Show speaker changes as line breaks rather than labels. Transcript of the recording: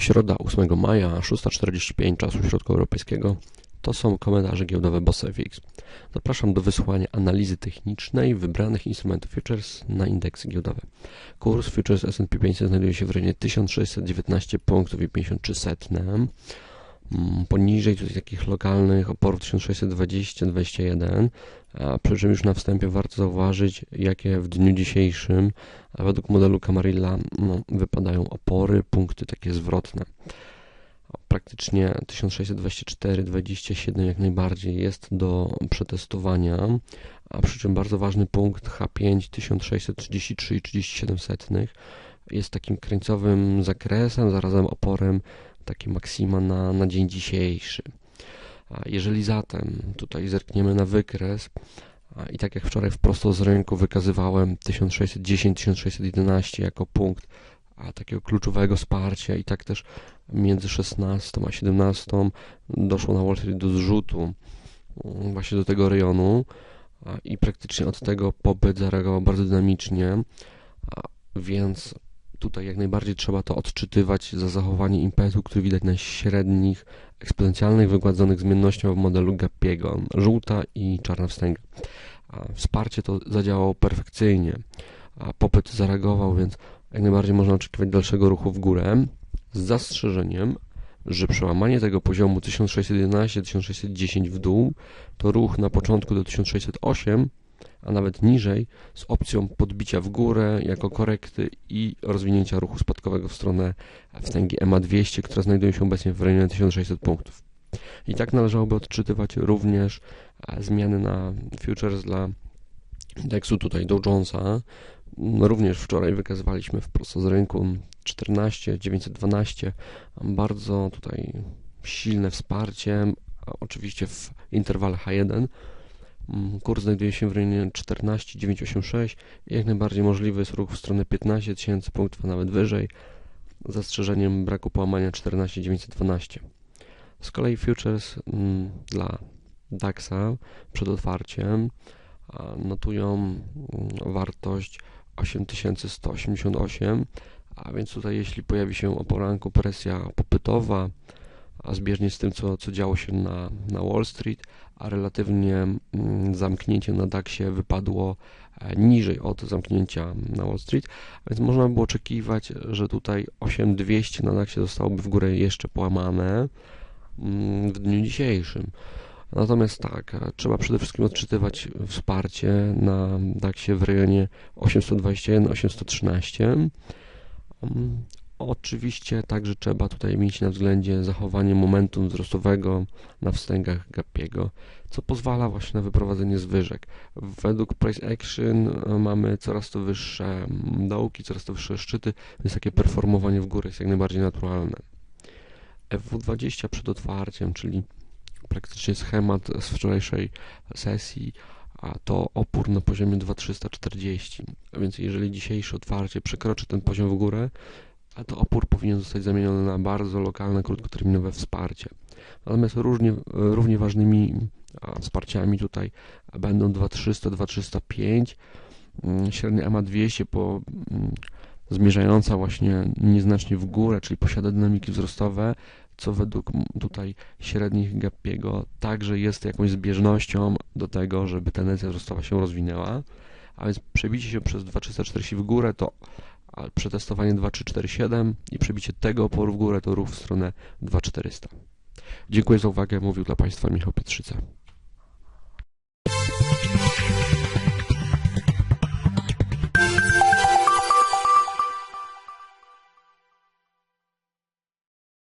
Środa 8 maja, 6.45 czasu środkowoeuropejskiego. To są komentarze giełdowe BossFX. Zapraszam do wysłania analizy technicznej wybranych instrumentów futures na indeksy giełdowe. Kurs futures S&P 500 znajduje się w rejonie 1619 punktów i 53 setne. Mm, poniżej tutaj takich lokalnych oporów 1620-21, przy czym już na wstępie warto zauważyć, jakie w dniu dzisiejszym według modelu Camarilla no, wypadają opory, punkty takie zwrotne. Praktycznie 1624-27 jak najbardziej jest do przetestowania, a przy czym bardzo ważny punkt H5 1633,37 setnych. Jest takim krańcowym zakresem, zarazem oporem takie maksima na, na dzień dzisiejszy. Jeżeli zatem tutaj zerkniemy na wykres i tak jak wczoraj wprost z rynku wykazywałem 1610-1611 jako punkt takiego kluczowego wsparcia i tak też między 16 a 17 doszło na Wall Street do zrzutu mm, właśnie do tego rejonu i praktycznie od tego popyt zareagował bardzo dynamicznie, więc tutaj jak najbardziej trzeba to odczytywać za zachowanie impetu, który widać na średnich, eksponencjalnych, wygładzonych zmiennością w modelu Gappiego, żółta i czarna wstęga. Wsparcie to zadziałało perfekcyjnie, a popyt zareagował, więc jak najbardziej można oczekiwać dalszego ruchu w górę, z zastrzeżeniem, że przełamanie tego poziomu 1611-1610 w dół to ruch na początku do 1608 a nawet niżej, z opcją podbicia w górę jako korekty i rozwinięcia ruchu spadkowego w stronę wstęgi EMA 200, która znajduje się obecnie w rejonie 1600 punktów. I tak należałoby odczytywać również e, zmiany na futures dla indeksu tutaj Dow Jonesa. Również wczoraj wykazywaliśmy wprost z rynku 14, 912, bardzo tutaj silne wsparcie, oczywiście w interwale H1, Mm, kurs znajduje się w rejonie 14,986 i jak najbardziej możliwy jest ruch w stronę 15 tysięcy punktów, a nawet wyżej, z zastrzeżeniem braku połamania 14,912. Z kolei futures mm, dla DAXa przed otwarciem notują mm, wartość 8188, a więc tutaj jeśli pojawi się o poranku presja popytowa, a zbieżnie z tym, co, co działo się na, na Wall Street, a relatywnie mm, zamknięcie na DAXie wypadło e, niżej od zamknięcia na Wall Street, więc można by było oczekiwać, że tutaj 8200 na DAXie zostałoby w górę jeszcze połamane mm, w dniu dzisiejszym. Natomiast tak, e, trzeba przede wszystkim odczytywać wsparcie na DAXie w rejonie 821-813. Oczywiście także trzeba tutaj mieć na względzie zachowanie momentum wzrostowego na wstęgach Gappiego, co pozwala właśnie na wyprowadzenie zwyżek. Według Price Action e, mamy coraz to wyższe dołki, coraz to wyższe szczyty, więc takie performowanie w górę jest jak najbardziej naturalne. FW20 przed otwarciem, czyli praktycznie schemat z wczorajszej sesji, a to opór na poziomie 2340. A więc jeżeli dzisiejsze otwarcie przekroczy ten poziom w górę, a to opór powinien zostać zamieniony na bardzo lokalne, krótkoterminowe wsparcie. Natomiast różnie, równie ważnymi wsparciami tutaj będą 2300, 2305, mm, średnia EMA 200 po, mm, zmierzająca właśnie nieznacznie w górę, czyli posiada dynamiki wzrostowe, co według tutaj średnich Gappiego także jest jakąś zbieżnością do tego, żeby tendencja wzrostowa się rozwinęła, a więc przebicie się przez 2340 w górę to przetestowanie 2347 i przebicie tego oporu w górę to ruch w stronę 2400. Dziękuję za uwagę, mówił dla Państwa Michał Pietrzyca.